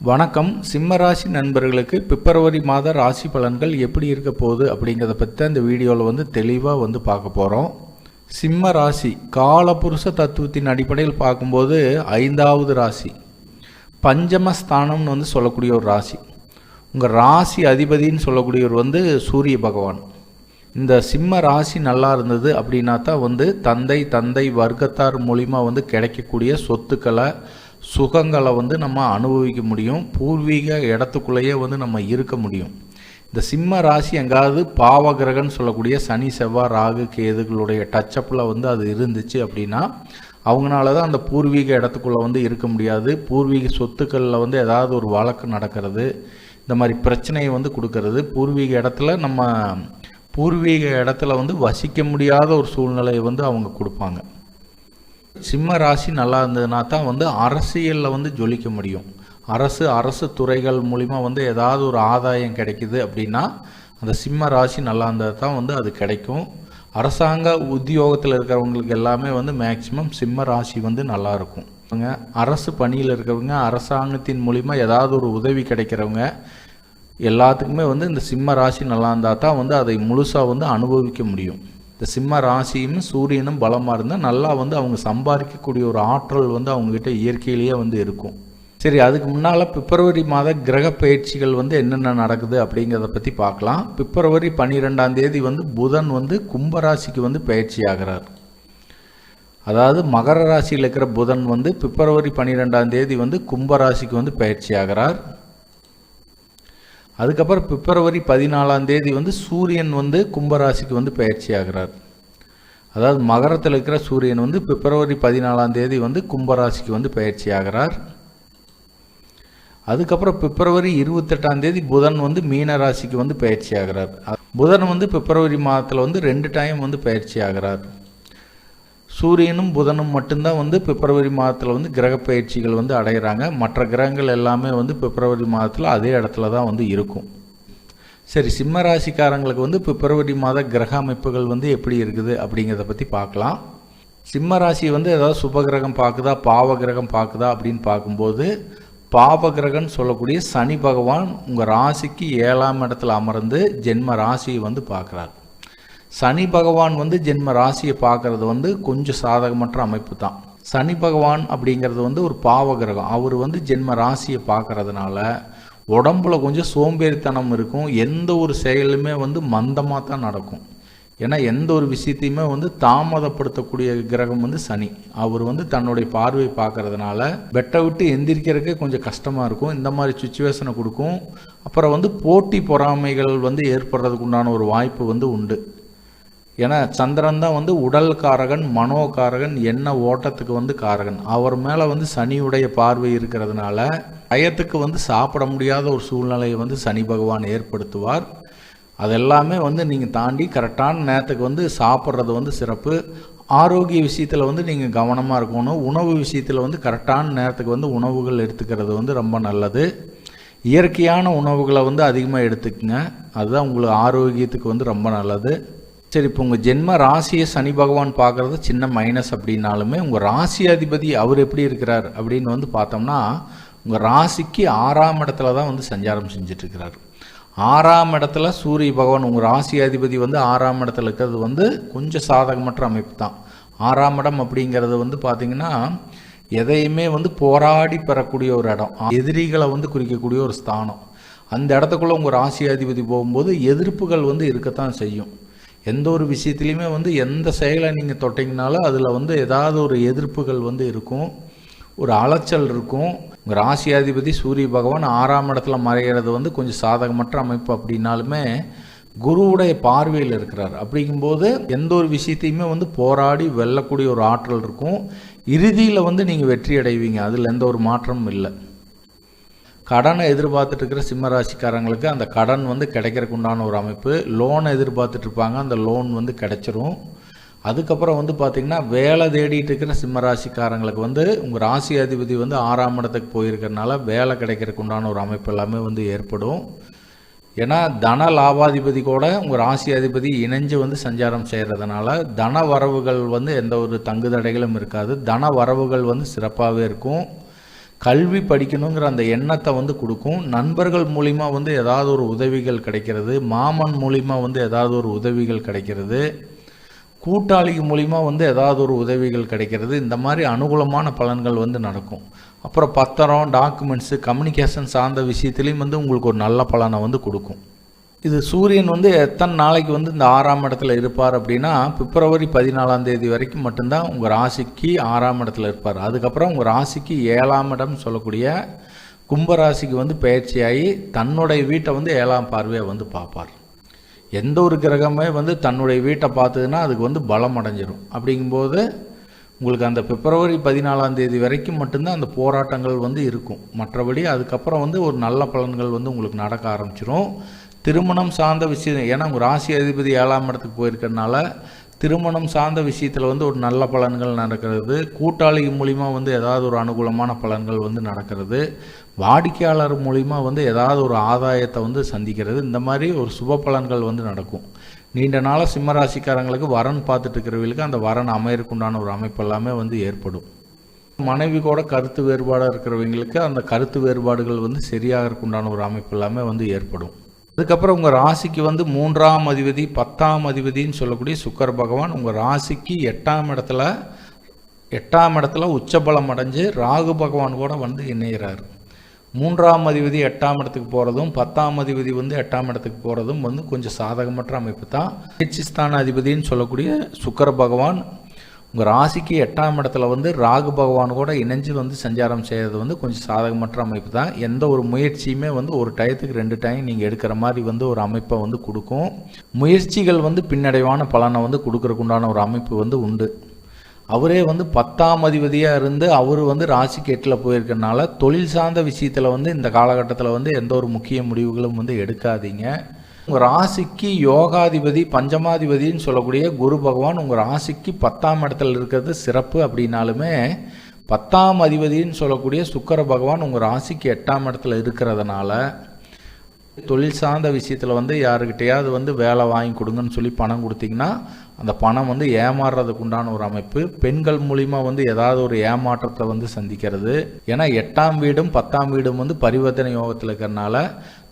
வணக்கம். சிம்மராசி நண்பர்களுக்கு பிப்ரவரி மாத ராசி பலன்கள் எப்படி இருக்க போகுது அப்படிங்கிறத பற்றி அந்த வீடியோவில் வந்து தெளிவாக வந்து பார்க்க போகிறோம் சிம்ம ராசி காலபுருஷ தத்துவத்தின் அடிப்படையில் பார்க்கும்போது ஐந்தாவது ராசி பஞ்சமஸ்தானம்னு வந்து சொல்லக்கூடிய ஒரு ராசி. உங்கள் ராசி அதிபதின்னு சொல்லக்கூடியவர் வந்து சூரிய பகவான். இந்த சிம்ம ராசி நல்லா இருந்தது அப்படின்னா தான் வந்து தந்தை தந்தை வர்க்கத்தார் மூலிமா வந்து கிடைக்கக்கூடிய சொத்துக்களை சுகங்களை வந்து நம்ம அனுபவிக்க முடியும். பூர்வீக இடத்துக்குள்ளேயே வந்து நம்ம இருக்க முடியும். இந்த சிம்ம ராசி எங்காவது பாவகிரகன்னு சொல்லக்கூடிய சனி செவ்வாய் ராகு கேதுகளுடைய டச்சப்பில் வந்து அது இருந்துச்சு அப்படின்னா அவங்களால தான் அந்த பூர்வீக இடத்துக்குள்ளே வந்து இருக்க முடியாது. பூர்வீக சொத்துக்களில் வந்து ஏதாவது ஒரு வழக்கு நடக்கிறது. இந்த மாதிரி பிரச்சனையை வந்து கொடுக்கறது. பூர்வீக இடத்துல நம்ம பூர்வீக இடத்துல வந்து வசிக்க முடியாத ஒரு சூழ்நிலையை வந்து அவங்க கொடுப்பாங்க. சிம்ம ராசி நல்லா இருந்ததுன்னா தான் வந்து அரசியலில் வந்து ஜொலிக்க முடியும். அரசு அரசு துறைகள் மூலிமா வந்து ஏதாவது ஒரு ஆதாயம் கிடைக்குது அப்படின்னா அந்த சிம்ம ராசி நல்லா இருந்தால் தான் வந்து அது கிடைக்கும். அரசாங்க உத்தியோகத்தில் இருக்கிறவங்களுக்கு எல்லாமே வந்து மேக்சிமம் சிம்ம ராசி வந்து நல்லா இருக்கும். அவங்க அரசு பணியில் இருக்கிறவங்க அரசாங்கத்தின் மூலிமா ஏதாவது ஒரு உதவி கிடைக்கிறவங்க எல்லாத்துக்குமே வந்து இந்த சிம்ம ராசி நல்லா இருந்தால் தான் வந்து அதை முழுசாக வந்து அனுபவிக்க முடியும். இந்த சிம்ம ராசியும் சூரியனும் பலமாக இருந்தால் நல்லா வந்து அவங்க சம்பாதிக்கக்கூடிய ஒரு ஆற்றல் வந்து அவங்கக்கிட்ட இயற்கையிலேயே வந்து இருக்கும். சரி அதுக்கு முன்னால் பிப்ரவரி மாத கிரக பயிற்சிகள் வந்து என்னென்ன நடக்குது அப்படிங்கிறத பற்றி பார்க்கலாம். பிப்ரவரி பன்னிரெண்டாம் தேதி வந்து புதன் வந்து கும்பராசிக்கு வந்து பயிற்சி ஆகிறார். அதாவது மகர ராசியில் இருக்கிற புதன் வந்து பிப்ரவரி பன்னிரெண்டாம் தேதி வந்து கும்பராசிக்கு வந்து பயிற்சி ஆகிறார். அதுக்கப்புறம் பிப்ரவரி பதினாலாம் தேதி வந்து சூரியன் வந்து கும்பராசிக்கு வந்து பயிற்சி ஆகிறார். அதாவது மகரத்தில் இருக்கிற சூரியன் வந்து பிப்ரவரி பதினாலாம் தேதி வந்து கும்பராசிக்கு வந்து பயிற்சி ஆகிறார். அதுக்கப்புறம் பிப்ரவரி இருபத்தெட்டாம் தேதி புதன் வந்து மீன ராசிக்கு வந்து பயிற்சி ஆகிறார். புதன் வந்து பிப்ரவரி மாதத்தில் வந்து ரெண்டு டைம் வந்து பயிற்சி ஆகிறார். சூரியனும் புதனும் மட்டும்தான் வந்து பிப்ரவரி மாதத்தில் வந்து கிரக பயிற்சிகள் வந்து அடைகிறாங்க மற்ற கிரகங்கள் எல்லாமே வந்து பிப்ரவரி மாதத்தில் அதே இடத்துல தான் வந்து இருக்கும். சரி சிம்ம ராசிக்காரங்களுக்கு வந்து பிப்ரவரி மாத கிரக அமைப்புகள் வந்து எப்படி இருக்குது அப்படிங்கிறத பற்றி பார்க்கலாம். சிம்ம ராசி வந்து ஏதாவது சுப கிரகம் பார்க்குதா பாவ கிரகம் பார்க்குதா அப்படின்னு பார்க்கும்போது பாவ கிரகம்னு சொல்லக்கூடிய சனி பகவான் உங்கள் ராசிக்கு ஏழாம் இடத்துல அமர்ந்து ஜென்ம ராசியை வந்து பார்க்குறாரு. சனி பகவான் வந்து ஜென்ம ராசியை பார்க்கறது வந்து கொஞ்சம் சாதகமற்ற அமைப்பு தான். சனி பகவான் அப்படிங்கிறது வந்து ஒரு பாவ கிரகம். அவர் வந்து ஜென்ம ராசியை பார்க்கறதுனால உடம்புல கொஞ்சம் சோம்பேறித்தனம் இருக்கும். எந்த ஒரு செயலுமே வந்து மந்தமாக தான் நடக்கும். ஏன்னா எந்த ஒரு விஷயத்தையுமே வந்து தாமதப்படுத்தக்கூடிய கிரகம் வந்து சனி. அவர் வந்து தன்னுடைய பார்வை பார்க்கறதுனால வெட்டை விட்டு எந்திரிக்கிறதுக்கே கொஞ்சம் கஷ்டமாக இருக்கும். இந்த மாதிரி சுச்சுவேஷனை கொடுக்கும். அப்புறம் வந்து போட்டி பொறாமைகள் வந்து ஏற்படுறதுக்கு உண்டான ஒரு வாய்ப்பு வந்து உண்டு. ஏன்னா சந்திரன் தான் வந்து உடல் காரகன் மனோகாரகன் என்ன ஓட்டத்துக்கு வந்து காரகன். அவர் மேலே வந்து சனியுடைய பார்வை இருக்கிறதுனால டயத்துக்கு வந்து சாப்பிட முடியாத ஒரு சூழ்நிலையை வந்து சனி பகவான் ஏற்படுத்துவார். அதெல்லாமே வந்து நீங்கள் தாண்டி கரெக்டான நேரத்துக்கு வந்து சாப்பிட்றது வந்து சிறப்பு. ஆரோக்கிய விஷயத்தில் வந்து நீங்கள் கவனமாக இருக்கணும். உணவு விஷயத்தில் வந்து கரெக்டான நேரத்துக்கு வந்து உணவுகள் எடுத்துக்கிறது வந்து ரொம்ப நல்லது. இயற்கையான உணவுகளை வந்து அதிகமாக எடுத்துக்கங்க. அதுதான் உங்களுக்கு ஆரோக்கியத்துக்கு வந்து ரொம்ப நல்லது. சரி இப்போ உங்கள் ஜென்ம ராசியை சனி பகவான் பார்க்குறது சின்ன மைனஸ் அப்படின்னாலுமே உங்கள் ராசி அதிபதி அவர் எப்படி இருக்கிறார் அப்படின்னு வந்து பார்த்தோம்னா உங்கள் ராசிக்கு ஆறாம் இடத்துல தான் வந்து சஞ்சாரம் செஞ்சிட்ருக்கிறார் ஆறாம் இடத்துல சூரிய பகவான் உங்கள் ராசி அதிபதி வந்து ஆறாம் இடத்துல இருக்கிறது வந்து கொஞ்சம் சாதகமற்ற அமைப்பு தான். ஆறாம் இடம் அப்படிங்கிறது வந்து பார்த்திங்கன்னா எதையுமே வந்து போராடி பெறக்கூடிய ஒரு இடம். எதிரிகளை வந்து குறிக்கக்கூடிய ஒரு ஸ்தானம். அந்த இடத்துக்குள்ளே உங்கள் ராசி அதிபதி போகும்போது எதிர்ப்புகள் வந்து இருக்கத்தான் செய்யும். எந்த ஒரு விஷயத்துலையுமே வந்து எந்த செயலை நீங்கள் தொட்டிங்கனாலும் அதில் வந்து ஏதாவது ஒரு எதிர்ப்புகள் வந்து இருக்கும். ஒரு அலைச்சல் இருக்கும். உங்கள் ராசியாதிபதி சூரிய பகவான் ஆறாம் இடத்துல மறைகிறது வந்து கொஞ்சம் சாதகமற்ற அமைப்பு அப்படின்னாலுமே குருவுடைய பார்வையில் இருக்கிறார். அப்படிங்கும்போது எந்த ஒரு விஷயத்தையுமே வந்து போராடி வெல்லக்கூடிய ஒரு ஆற்றல் இருக்கும். இறுதியில் வந்து நீங்கள் வெற்றி அடைவீங்க. அதில் எந்த ஒரு மாற்றமும் இல்லை. கடனை எதிர்பார்த்துட்டு இருக்கிற சிம்ம ராசிக்காரங்களுக்கு அந்த கடன் வந்து கிடைக்கிறக்கு உண்டான ஒரு அமைப்பு. லோனை எதிர்பார்த்துட்டு இருப்பாங்க அந்த லோன் வந்து கிடைச்சிரும். அதுக்கப்புறம் வந்து பார்த்திங்கன்னா வேலை தேடிட்டு இருக்கிற சிம்ம ராசிக்காரங்களுக்கு வந்து உங்கள் ராசி அதிபதி வந்து ஆறாம் இடத்துக்கு போயிருக்கிறனால வேலை கிடைக்கிறதுக்கு உண்டான ஒரு அமைப்பு எல்லாமே வந்து ஏற்படும். ஏன்னா தன லாபாதிபதி கூட உங்கள் ராசி அதிபதி இணைஞ்சு வந்து சஞ்சாரம் செய்கிறதுனால தன வரவுகள் வந்து எந்த ஒரு தங்குதடைகளும் இருக்காது. தன வரவுகள் வந்து சிறப்பாகவே இருக்கும். கல்வி படிக்கணுங்கிற அந்த எண்ணத்தை வந்து கொடுக்கும். நண்பர்கள் மூலிமா வந்து ஏதாவது ஒரு உதவிகள் கிடைக்கிறது. மாமன் மூலிமா வந்து ஏதாவது ஒரு உதவிகள் கிடைக்கிறது. கூட்டாளி மூலிமா வந்து ஏதாவது ஒரு உதவிகள் கிடைக்கிறது. இந்த மாதிரி அனுகூலமான பலன்கள் வந்து நடக்கும். அப்புறம் பத்திரம் டாக்குமெண்ட்ஸு கம்யூனிகேஷன் சார்ந்த விஷயத்துலேயும் வந்து உங்களுக்கு ஒரு நல்ல பலனை வந்து கொடுக்கும். இது சூரியன் வந்து எத்தனை நாளைக்கு வந்து இந்த ஆறாம் இடத்துல இருப்பார் அப்படின்னா பிப்ரவரி பதினாலாம் தேதி வரைக்கும் மட்டும்தான் உங்கள் ராசிக்கு ஆறாம் இடத்துல இருப்பார். அதுக்கப்புறம் உங்கள் ராசிக்கு ஏழாம் இடம் சொல்லக்கூடிய கும்பராசிக்கு வந்து பயிற்சியாகி தன்னுடைய வீட்டை வந்து ஏழாம் பார்வையை வந்து பார்ப்பார். எந்த ஒரு கிரகமே வந்து தன்னுடைய வீட்டை பார்த்ததுன்னா அதுக்கு வந்து பலம் அடைஞ்சிடும் அப்படிங்கும்போது உங்களுக்கு அந்த பிப்ரவரி பதினாலாம் தேதி வரைக்கும் மட்டும்தான் அந்த போராட்டங்கள் வந்து இருக்கும். மற்றபடி அதுக்கப்புறம் வந்து ஒரு நல்ல பலன்கள் வந்து உங்களுக்கு நடக்க ஆரம்பிச்சிடும் திருமணம் சார்ந்த விஷயம் ஏன்னா உங்கள் ராசி அதிபதி ஏழாம் இடத்துக்கு போயிருக்கறனால திருமணம் சார்ந்த விஷயத்தில் வந்து ஒரு நல்ல பலன்கள் நடக்கிறது. கூட்டாளி மூலிமா வந்து ஏதாவது ஒரு அனுகூலமான பலன்கள் வந்து நடக்கிறது. வாடிக்கையாளர் மூலிமா வந்து ஏதாவது ஒரு ஆதாயத்தை வந்து சந்திக்கிறது. இந்த மாதிரி ஒரு சுப பலன்கள் வந்து நடக்கும். நீண்ட நாளாக சிம்மராசிக்காரங்களுக்கு வரன் பார்த்துட்டு இருக்கிறவங்களுக்கு அந்த வரன் அமையறக்குண்டான ஒரு அமைப்பு எல்லாமே வந்து ஏற்படும். மனைவி கூட கருத்து வேறுபாடாக இருக்கிறவங்களுக்கு அந்த கருத்து வேறுபாடுகள் வந்து சரியாகிறதுக்குண்டான ஒரு அமைப்பு எல்லாமே வந்து ஏற்படும். அதுக்கப்புறம் உங்கள் ராசிக்கு வந்து மூன்றாம் அதிபதி பத்தாம் அதிபதின்னு சொல்லக்கூடிய சுக்கர பகவான் உங்கள் ராசிக்கு எட்டாம் இடத்துல எட்டாம் இடத்துல உச்சபலம் அடைஞ்சு ராகு பகவான் கூட வந்து இணைகிறார் மூன்றாம் அதிபதி எட்டாம் இடத்துக்கு போகிறதும் பத்தாம் அதிபதி வந்து எட்டாம் இடத்துக்கு போகிறதும் வந்து கொஞ்சம் சாதகமற்ற அமைப்பு தான். ஸ்தான அதிபதின்னு சொல்லக்கூடிய சுக்கர பகவான் உங்கள் ராசிக்கு எட்டாம் இடத்துல வந்து ராகு பகவான் கூட இணைஞ்சு வந்து சஞ்சாரம் செய்கிறது வந்து கொஞ்சம் சாதகமற்ற அமைப்பு தான். எந்த ஒரு முயற்சியுமே வந்து ஒரு டயத்துக்கு ரெண்டு டைம் நீங்கள் எடுக்கிற மாதிரி வந்து ஒரு அமைப்பை வந்து கொடுக்கும். முயற்சிகள் வந்து பின்னடைவான பலனை வந்து கொடுக்கறதுக்குண்டான ஒரு அமைப்பு வந்து உண்டு. அவரே வந்து பத்தாம் அதிபதியாக இருந்து அவர் வந்து ராசிக்கு எட்டில் போயிருக்கனால தொழில் சார்ந்த விஷயத்தில் வந்து இந்த காலகட்டத்தில் வந்து எந்த ஒரு முக்கிய முடிவுகளும் வந்து எடுக்காதீங்க. உங்கள் ராசிக்கு யோகாதிபதி பஞ்சமாதிபதின்னு சொல்லக்கூடிய குரு பகவான் உங்கள் ராசிக்கு பத்தாம் இடத்துல இருக்கிறது சிறப்பு அப்படின்னாலுமே பத்தாம் அதிபதின்னு சொல்லக்கூடிய சுக்கர பகவான் உங்கள் ராசிக்கு எட்டாம் இடத்துல இருக்கிறதுனால தொழில் சார்ந்த விஷயத்தில் வந்து யாருக்கிட்டையாவது வந்து வேலை வாங்கி கொடுங்கன்னு சொல்லி பணம் கொடுத்தீங்கன்னா அந்த பணம் வந்து ஏமாறுறதுக்கு உண்டான ஒரு அமைப்பு. பெண்கள் மூலிமா வந்து ஏதாவது ஒரு ஏமாற்றத்தை வந்து சந்திக்கிறது. ஏன்னா எட்டாம் வீடும் பத்தாம் வீடும் வந்து பரிவர்த்தனை யோகத்தில் இருக்கிறனால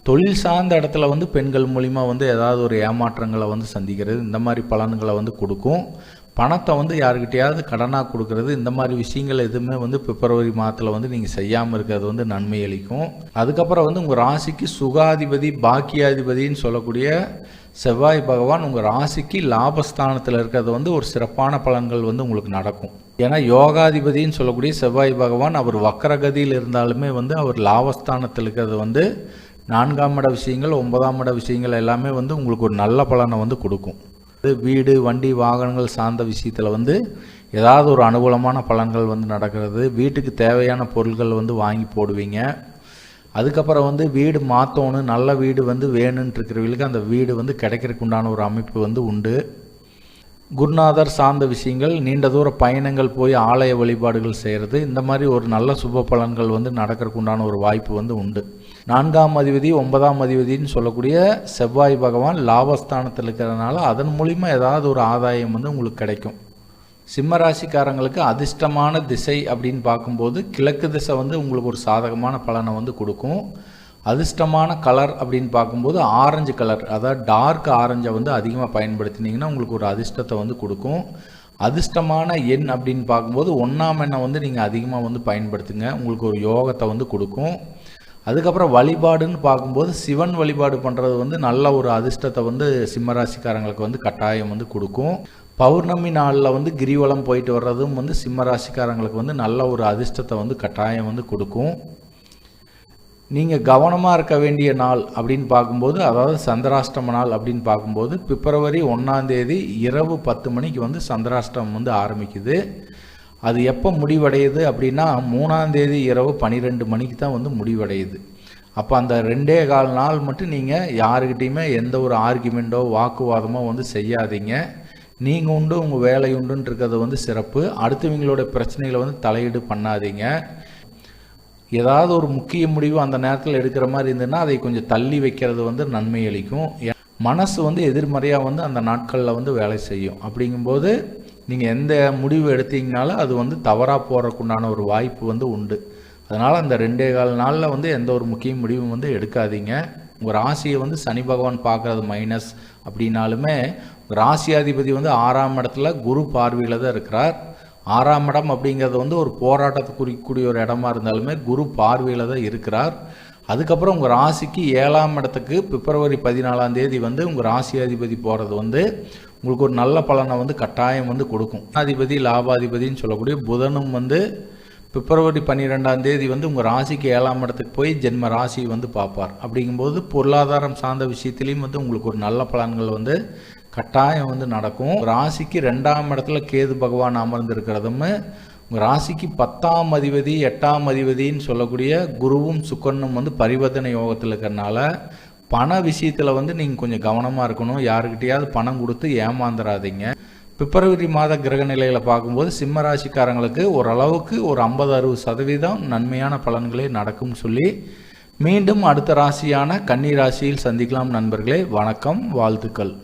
தொழில் சார்ந்த இடத்துல வந்து பெண்கள் மூலிமா வந்து ஏதாவது ஒரு ஏமாற்றங்களை வந்து சந்திக்கிறது இந்த மாதிரி பலன்களை வந்து கொடுக்கும். பணத்தை வந்து யாருக்கிட்டையாவது கடனாக கொடுக்கறது இந்த மாதிரி விஷயங்கள் எதுவுமே வந்து பிப்ரவரி மாதத்தில் வந்து நீங்கள் செய்யாமல் இருக்கிறது வந்து நன்மை அளிக்கும். அதுக்கப்புறம் வந்து உங்கள் ராசிக்கு சுகாதிபதி பாக்கியாதிபதின்னு சொல்லக்கூடிய செவ்வாய் பகவான் உங்கள் ராசிக்கு லாபஸ்தானத்தில் இருக்கிறது வந்து ஒரு சிறப்பான பலன்கள் வந்து உங்களுக்கு நடக்கும். ஏன்னா யோகாதிபதின்னு சொல்லக்கூடிய செவ்வாய் பகவான் அவர் வக்கரகதியில் இருந்தாலுமே வந்து அவர் லாபஸ்தானத்தில் இருக்கிறது வந்து நான்காம் இட விஷயங்கள் ஒன்பதாம் இட விஷயங்கள் எல்லாமே வந்து உங்களுக்கு ஒரு நல்ல பலனை வந்து கொடுக்கும். வீடு வண்டி வாகனங்கள் சார்ந்த விஷயத்தில் வந்து ஏதாவது ஒரு அனுகூலமான பலன்கள் வந்து நடக்கிறது. வீட்டுக்கு தேவையான பொருட்கள் வந்து வாங்கி போடுவீங்க. அதுக்கப்புறம் வந்து வீடு மாற்றணும் நல்ல வீடு வந்து வேணுன்ட்டு இருக்கிறவங்களுக்கு அந்த வீடு வந்து கிடைக்கிறதுக்கு உண்டான ஒரு அமைப்பு வந்து உண்டு. குருநாதர் சார்ந்த விஷயங்கள் நீண்ட தூர பயணங்கள் போய் ஆலய வழிபாடுகள் செய்கிறது இந்த மாதிரி ஒரு நல்ல சுப பலன்கள் வந்து நடக்கிறதுக்கு உண்டான ஒரு வாய்ப்பு வந்து உண்டு. நான்காம் அதிபதி ஒன்பதாம் அதிபதினு சொல்லக்கூடிய செவ்வாய் பகவான் லாபஸ்தானத்தில் இருக்கிறதுனால அதன் மூலிமா ஏதாவது ஒரு ஆதாயம் வந்து உங்களுக்கு கிடைக்கும். சிம்ம ராசிக்காரங்களுக்கு அதிர்ஷ்டமான திசை அப்படின்னு பார்க்கும்போது கிழக்கு திசை வந்து உங்களுக்கு ஒரு சாதகமான பலனை வந்து கொடுக்கும். அதிர்ஷ்டமான கலர் அப்படின்னு பார்க்கும்போது ஆரஞ்சு கலர் அதாவது டார்க் ஆரஞ்சை வந்து அதிகமாக பயன்படுத்தினீங்கன்னா உங்களுக்கு ஒரு அதிர்ஷ்டத்தை வந்து கொடுக்கும். அதிர்ஷ்டமான எண் அப்படின்னு பார்க்கும்போது ஒன்றாம் எண்ணை வந்து நீங்கள் அதிகமாக வந்து பயன்படுத்துங்க. உங்களுக்கு ஒரு யோகத்தை வந்து கொடுக்கும். அதுக்கப்புறம் வழிபாடுன்னு பார்க்கும்போது சிவன் வழிபாடு பண்ணுறது வந்து நல்ல ஒரு அதிர்ஷ்டத்தை வந்து சிம்மராசிக்காரங்களுக்கு வந்து கட்டாயம் வந்து கொடுக்கும். பௌர்ணமி நாளில் வந்து கிரிவலம் போயிட்டு வர்றதும் வந்து சிம்மராசிக்காரங்களுக்கு வந்து நல்ல ஒரு அதிர்ஷ்டத்தை வந்து கட்டாயம் வந்து கொடுக்கும். நீங்கள் கவனமாக இருக்க வேண்டிய நாள் அப்படின்னு பார்க்கும்போது அதாவது சந்திராஷ்டம நாள் அப்படின்னு பார்க்கும்போது பிப்ரவரி ஒன்றாந்தேதி இரவு பத்து மணிக்கு வந்து சந்திராஷ்டமம் வந்து ஆரம்பிக்குது. அது எப்போ முடிவடையுது அப்படின்னா மூணாந்தேதி இரவு பன்னிரெண்டு மணிக்கு தான் வந்து முடிவடையுது. அப்போ அந்த ரெண்டே கால் நாள் மட்டும் நீங்கள் யாருக்கிட்டேயுமே எந்த ஒரு ஆர்குமெண்ட்டோ வாக்குவாதமோ வந்து செய்யாதீங்க. நீங்கள் உண்டு உங்கள் வேலை உண்டுன்னு இருக்கிறது வந்து சிறப்பு. அடுத்தவங்களோட பிரச்சனைகளை வந்து தலையீடு பண்ணாதீங்க. ஏதாவது ஒரு முக்கிய முடிவு அந்த நேரத்தில் எடுக்கிற மாதிரி இருந்ததுன்னா அதை கொஞ்சம் தள்ளி வைக்கிறது வந்து நன்மை அளிக்கும். மனசு வந்து எதிர்மறையாக வந்து அந்த நாட்களில் வந்து வேலை செய்யும். அப்படிங்கும்போது நீங்கள் எந்த முடிவு எடுத்தீங்கனாலும் அது வந்து தவறாக போகிறக்குண்டான ஒரு வாய்ப்பு வந்து உண்டு. அதனால் அந்த ரெண்டே கால் நாளில் வந்து எந்த ஒரு முக்கிய முடிவும் வந்து எடுக்காதீங்க. உங்கள் ராசியை வந்து சனி பகவான் பார்க்குறது மைனஸ் அப்படின்னாலுமே ராசியாதிபதி வந்து ஆறாம் இடத்துல குரு பார்வையில் தான் இருக்கிறார். ஆறாம் இடம் அப்படிங்கிறது வந்து ஒரு போராட்டத்தை குறிக்கக்கூடிய ஒரு இடமா இருந்தாலுமே குரு பார்வையில் தான் இருக்கிறார். அதுக்கப்புறம் உங்கள் ராசிக்கு ஏழாம் இடத்துக்கு பிப்ரவரி பதினாலாம் தேதி வந்து உங்கள் ராசியாதிபதி போகிறது வந்து உங்களுக்கு ஒரு நல்ல பலனை வந்து கட்டாயம் வந்து கொடுக்கும். அதிபதி லாபாதிபதின்னு சொல்லக்கூடிய புதனும் வந்து பிப்ரவரி பன்னிரெண்டாம் தேதி வந்து உங்கள் ராசிக்கு ஏழாம் இடத்துக்கு போய் ஜென்ம ராசி வந்து பார்ப்பார். அப்படிங்கும்போது பொருளாதாரம் சார்ந்த விஷயத்துலேயும் வந்து உங்களுக்கு ஒரு நல்ல பலன்கள் வந்து கட்டாயம் வந்து நடக்கும். ராசிக்கு ரெண்டாம் இடத்துல கேது பகவான் அமர்ந்திருக்கிறதும் உங்கள் ராசிக்கு பத்தாம் அதிபதி எட்டாம் அதிபதின்னு சொல்லக்கூடிய குருவும் சுக்கரனும் வந்து பரிவர்த்தனை யோகத்தில் இருக்கிறனால பண விஷயத்தில் வந்து நீங்கள் கொஞ்சம் கவனமாக இருக்கணும். யாருக்கிட்டையாவது பணம் கொடுத்து ஏமாந்துடாதீங்க பிப்ரவரி மாத கிரக நிலையில் பார்க்கும்போது சிம்ம ராசிக்காரங்களுக்கு ஓரளவுக்கு ஒரு ஐம்பது அறுபது சதவீதம் நன்மையான பலன்களே நடக்கும் சொல்லி மீண்டும் அடுத்த ராசியான கன்னி ராசியில் சந்திக்கலாம் நண்பர்களே. வணக்கம் வாழ்த்துக்கள்.